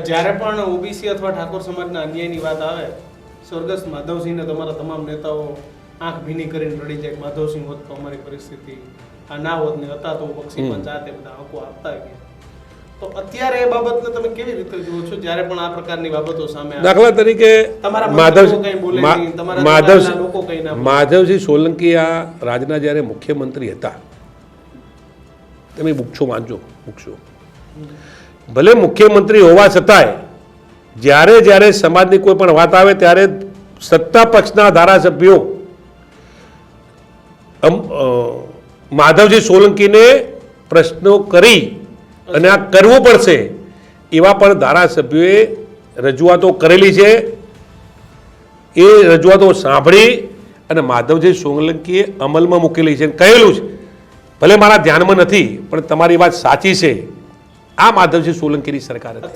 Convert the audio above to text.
જ્યારે પણ ઓબીસી અથવા ઠાકોર સમાજના અન્યાયની વાત આવે સ્વર્ગસ્થ માધવસિંહને તમારા તમામ નેતાઓ આંખ ભીની કરીને રડી જાય માધવસિંહ હોત તો અમારી પરિસ્થિતિ આ ના હોત ને હતા તો પક્ષી પંચાયતે બધા હકો આપતા ગયા. તો અત્યારે એ બાબતને તમે કેવી રીતે જુઓ છો? જ્યારે પણ આ પ્રકારની બાબતો સામે દાખલા તરીકે તમારા માધવ મંત્રીઓ કંઈ બોલે મા- નહીં, તમારા માધવ સમાજના લોકો કંઈ ના બોલે. માધવસિંહ સોલંકી આ રાજના જ્યારે મુખ્યમંત્રી હતા તમે બુકશો વાંચો બુકશો ભલે મુખ્યમંત્રી હોવા છતાંય, જ્યારે જ્યારે સમાજની કોઈ પણ વાત આવે ત્યારે સત્તા પક્ષના ધારાસભ્યો માધવજી સોલંકીને પ્રશ્નો કરી અને આ કરવું પડશે, એવા પણ ધારાસભ્યોએ રજૂઆતો કરેલી છે. એ રજૂઆતો સાંભળી અને માધવજી સોલંકીએ અમલમાં મૂકેલી છે કહેલું છે, ભલે મારા ધ્યાનમાં નથી, પણ તમારી વાત સાચી છે. આ માધવજી સોલંકીની સરકાર હતી.